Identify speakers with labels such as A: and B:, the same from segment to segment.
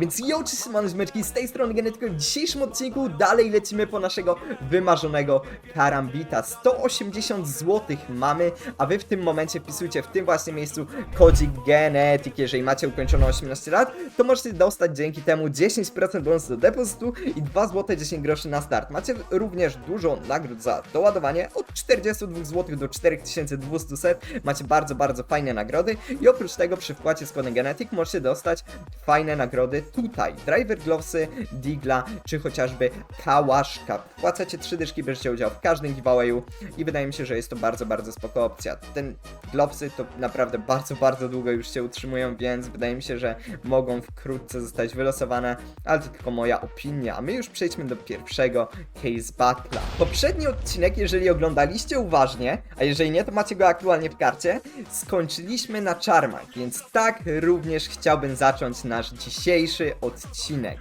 A: Więc yo, cześć, Simon Zmyczki, z tej strony Genetyko. W dzisiejszym odcinku dalej lecimy po naszego wymarzonego karambita. 180 zł mamy, a wy w tym momencie wpisujcie w tym właśnie miejscu kodzik Genetyk. Jeżeli macie ukończone 18 lat, to możecie dostać dzięki temu 10% bonus do depozytu i 2 zł 10 groszy na start. Macie również dużo nagród za doładowanie od 42 zł do 4200. Macie bardzo, bardzo fajne nagrody i oprócz tego przy wpłacie z kodem Genetyk możecie dostać fajne nagrody tutaj. Driver Glovesy, Digla, czy chociażby Kałaszka. Wpłacacie trzy dyszki, bierzecie udział w każdym giveawayu i wydaje mi się, że jest to bardzo, bardzo spoko opcja. Ten Glovesy to naprawdę bardzo, bardzo długo już się utrzymują, więc wydaje mi się, że mogą wkrótce zostać wylosowane, ale to tylko moja opinia. A my już przejdźmy do pierwszego Case Battle'a. Poprzedni odcinek, jeżeli oglądaliście uważnie, a jeżeli nie, to macie go aktualnie w karcie, skończyliśmy na czarmach, więc tak również chciałbym zacząć nasz dzisiejszy odcinek.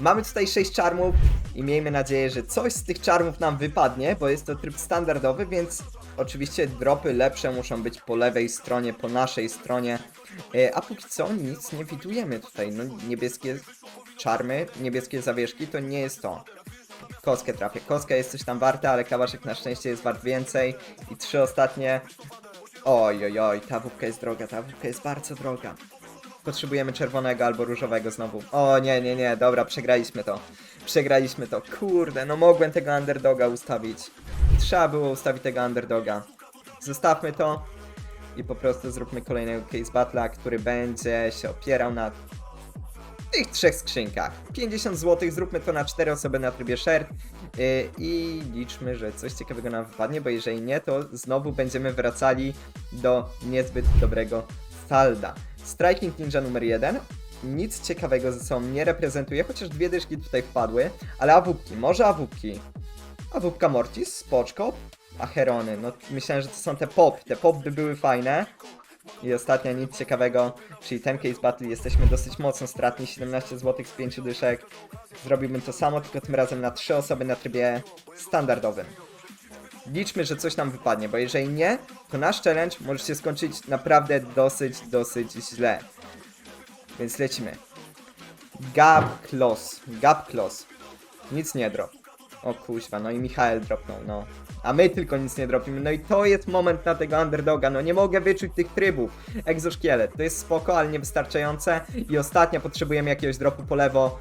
A: Mamy tutaj 6 czarmów i miejmy nadzieję, że coś z tych czarmów nam wypadnie, bo jest to tryb standardowy, więc oczywiście dropy lepsze muszą być po lewej stronie, po naszej stronie. E, A póki co nic nie widujemy tutaj. No niebieskie czarmy, niebieskie zawieszki to nie jest to. Koskę trafię. Koska jest coś tam warta, ale kawaszek na szczęście jest wart więcej. I trzy ostatnie. Oj, oj, oj, ta wódka jest droga, ta wódka jest bardzo droga. Potrzebujemy czerwonego albo różowego znowu. O nie, nie, nie, dobra, przegraliśmy to. Przegraliśmy to. Kurde, no mogłem tego underdoga ustawić. Trzeba było ustawić tego underdoga. Zostawmy to i po prostu zróbmy kolejnego case battle'a, który będzie się opierał na tych trzech skrzynkach. 50 zł, zróbmy to na 4 osoby na trybie shared yy, i liczmy, że coś ciekawego nam wypadnie, bo jeżeli nie, to znowu będziemy wracali do niezbyt dobrego salda. Striking Ninja numer 1. Nic ciekawego ze sobą nie reprezentuje, chociaż dwie dyszki tutaj wpadły, ale awupki, może awupki. Awupka Mortis, spoczko, a Herony, no myślałem, że to są te pop, te pop by były fajne. I ostatnia nic ciekawego, czyli ten case battle jesteśmy dosyć mocno stratni, 17 zł z 5 dyszek. Zrobiłbym to samo, tylko tym razem na 3 osoby na trybie standardowym. Liczmy, że coś nam wypadnie, bo jeżeli nie, to nasz challenge może się skończyć naprawdę dosyć, dosyć źle. Więc lecimy. Gap Close, Gap Close. Nic nie drop. O kuźwa, no i Michael dropnął, no. A my tylko nic nie dropimy, no i to jest moment na tego underdoga, no nie mogę wyczuć tych trybów. Exoszkielet, to jest spoko, ale niewystarczające. I ostatnia, potrzebujemy jakiegoś dropu po lewo.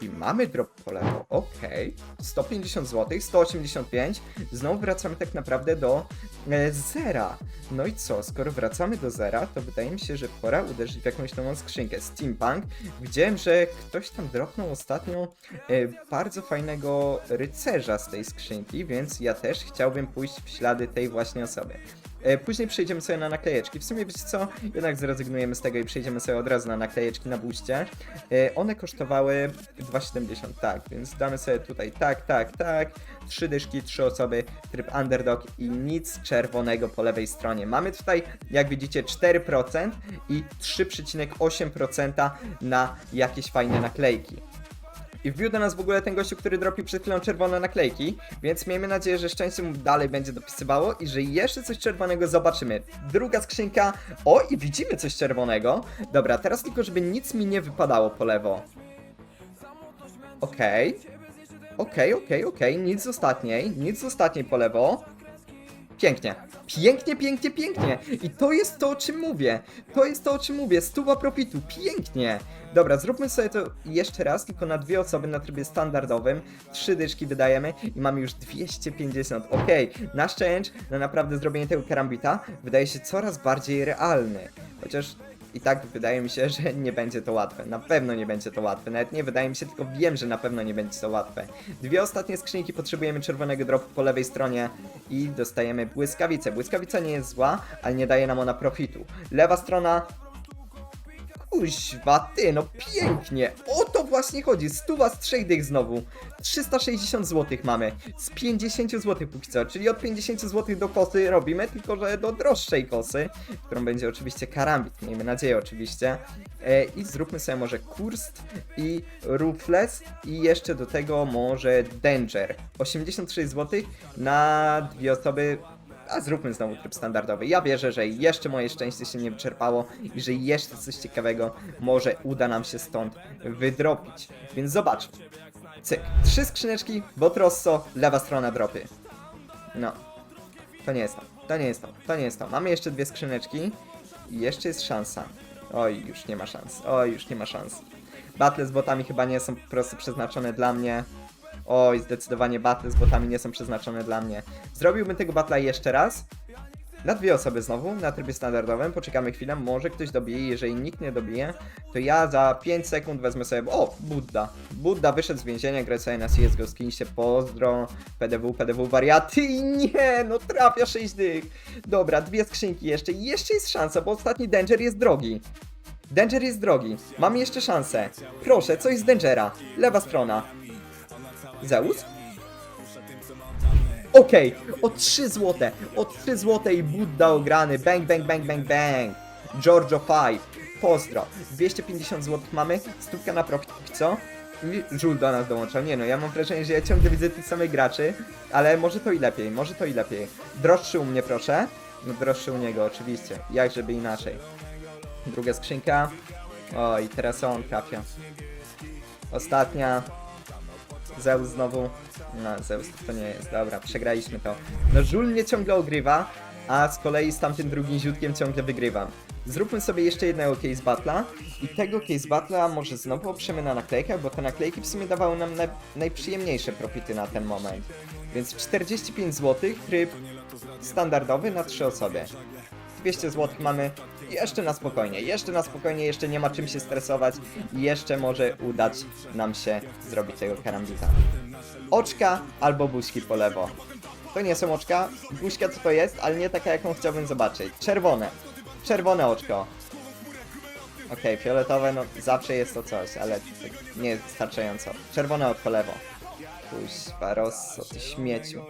A: I mamy drop po lewo, okej. 150 zł, 185. Znowu wracamy tak naprawdę do e, zera. No i co, skoro wracamy do zera, to wydaje mi się, że pora uderzyć w jakąś nową skrzynkę. Steampunk. Widziałem, że ktoś tam dropnął ostatnio e, bardzo fajnego rycerza z tej skrzynki, więc ja też chciałbym pójść w ślady tej właśnie osoby. E, Później przejdziemy sobie na naklejeczki. W sumie wiecie co? Jednak zrezygnujemy z tego i przejdziemy sobie od razu na naklejeczki na buście. E, One kosztowały 2,70, tak, więc damy sobie tutaj tak, tak, tak. Trzy dyszki, trzy osoby, tryb underdog i nic czerwonego po lewej stronie. Mamy tutaj, jak widzicie, 4% i 3,8% na jakieś fajne naklejki. I wbił do nas w ogóle ten gościu, który dropił przed chwilą czerwone naklejki, więc miejmy nadzieję, że szczęście mu dalej będzie dopisywało i że jeszcze coś czerwonego zobaczymy. Druga skrzynka. O, i widzimy coś czerwonego. Dobra, teraz tylko, żeby nic mi nie wypadało po lewo. Okej. Okej, okej, okej. Nic z ostatniej. Nic z ostatniej po lewo. Pięknie. Pięknie, pięknie, pięknie. I to jest to, o czym mówię. To jest to, o czym mówię. Stuwa profitu. Pięknie. Dobra, zróbmy sobie to jeszcze raz, tylko na dwie osoby na trybie standardowym. Trzy dyszki wydajemy i mamy już 250. Okej, nasz challenge na naprawdę zrobienie tego karambita wydaje się coraz bardziej realny. Chociaż i tak wydaje mi się, że nie będzie to łatwe. Na pewno nie będzie to łatwe. Nawet nie wydaje mi się, tylko wiem, że na pewno nie będzie to łatwe. Dwie ostatnie skrzynki potrzebujemy czerwonego dropu po lewej stronie i dostajemy błyskawicę. Błyskawica nie jest zła, ale nie daje nam ona profitu. Lewa strona Kuźwa, ty, no pięknie! O właśnie chodzi! Stuwa z trzech dych znowu. 360 zł mamy. Z 50 zł póki co, czyli od 50 zł do kosy robimy, tylko że do droższej kosy, którą będzie oczywiście karambit, miejmy nadzieję oczywiście. E, I zróbmy sobie może Kurst i Ruthless i jeszcze do tego może Danger. 86 zł na dwie osoby A zróbmy znowu tryb standardowy. Ja wierzę, że jeszcze moje szczęście się nie wyczerpało i że jeszcze coś ciekawego może uda nam się stąd wydropić. Więc zobaczmy. Cyk. Trzy skrzyneczki, Botrosso, lewa strona dropy. No. To nie jest to. To nie jest to. To nie jest to. Mamy jeszcze dwie skrzyneczki. I jeszcze jest szansa. Oj, już nie ma szans. Oj, już nie ma szans. Battle z botami chyba nie są po prostu przeznaczone dla mnie. Oj, zdecydowanie battle z botami nie są przeznaczone dla mnie. Zrobiłbym tego battle'a jeszcze raz. Na dwie osoby znowu, na trybie standardowym. Poczekamy chwilę, może ktoś dobije. Jeżeli nikt nie dobije, to ja za 5 sekund wezmę sobie. O, Budda. Budda wyszedł z więzienia, gra sobie na CSGO, skinście, pozdro. PDW, PDW, wariaty. Nie, no trafia 6 dych. Dobra, dwie skrzynki jeszcze. Jeszcze jest szansa, bo ostatni Danger jest drogi. Danger jest drogi. Mam jeszcze szansę. Proszę, coś z Dangera. Lewa strona. Zeus? Okej, o 3 złote, o 3 złote i Budda ograny, bang, bang, bang, bang, bang. Giorgio 5, pozdro, 250 zł mamy, stówka na profit, co? Żul do nas dołączał, nie no, ja mam wrażenie, że ja ciągle widzę tych samych graczy, ale może to i lepiej, może to i lepiej. Droższy u mnie proszę, no droższy u niego oczywiście, jak żeby inaczej. Druga skrzynka, oj, teraz on trafia. Ostatnia, Zeus znowu. No, Zeus to nie jest. Dobra, przegraliśmy to. No, Żul mnie ciągle ogrywa, a z kolei z tamtym drugim ziutkiem ciągle wygrywam. Zróbmy sobie jeszcze jednego case battle'a i tego case battle'a może znowu oprzemy na naklejkach, bo te naklejki w sumie dawały nam naj, najprzyjemniejsze profity na ten moment. Więc 45 zł, tryb standardowy na 3 osoby. 200 zł mamy jeszcze na spokojnie, jeszcze na spokojnie, jeszcze nie ma czym się stresować i jeszcze może udać nam się zrobić tego karambita. Oczka albo buźki po lewo. To nie są oczka, buźka co to jest, ale nie taka jaką chciałbym zobaczyć. Czerwone. Czerwone oczko. Okej, fioletowe, no zawsze jest to coś, ale tak nie jest wystarczająco. Czerwone oczko lewo. Kuźwa, Rosso, ty śmieciu.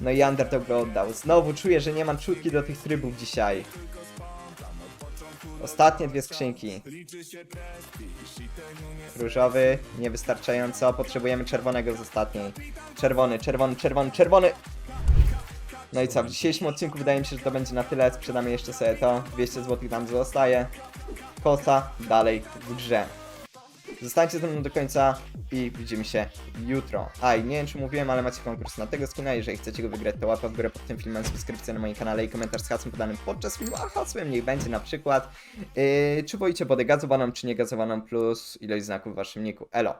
A: No i Underdog go oddał. Znowu czuję, że nie mam czutki do tych trybów dzisiaj. Ostatnie dwie skrzynki. Różowy, niewystarczająco. Potrzebujemy czerwonego z ostatniej. Czerwony, czerwony, czerwony, czerwony! No i co, w dzisiejszym odcinku wydaje mi się, że to będzie na tyle. Sprzedamy jeszcze sobie to. 200 zł nam zostaje. Kosa dalej w grze. Zostańcie ze mną do końca i widzimy się jutro. A i nie wiem czy mówiłem, ale macie konkurs na tego skina. Jeżeli chcecie go wygrać, to łapa w górę pod tym filmem, subskrypcja na moim kanale i komentarz z hasłem podanym podczas filmu, a hasłem niech będzie na przykład yy, czy wolicie wodę gazowaną, czy nie gazowaną, plus ilość znaków w waszym niku. Elo!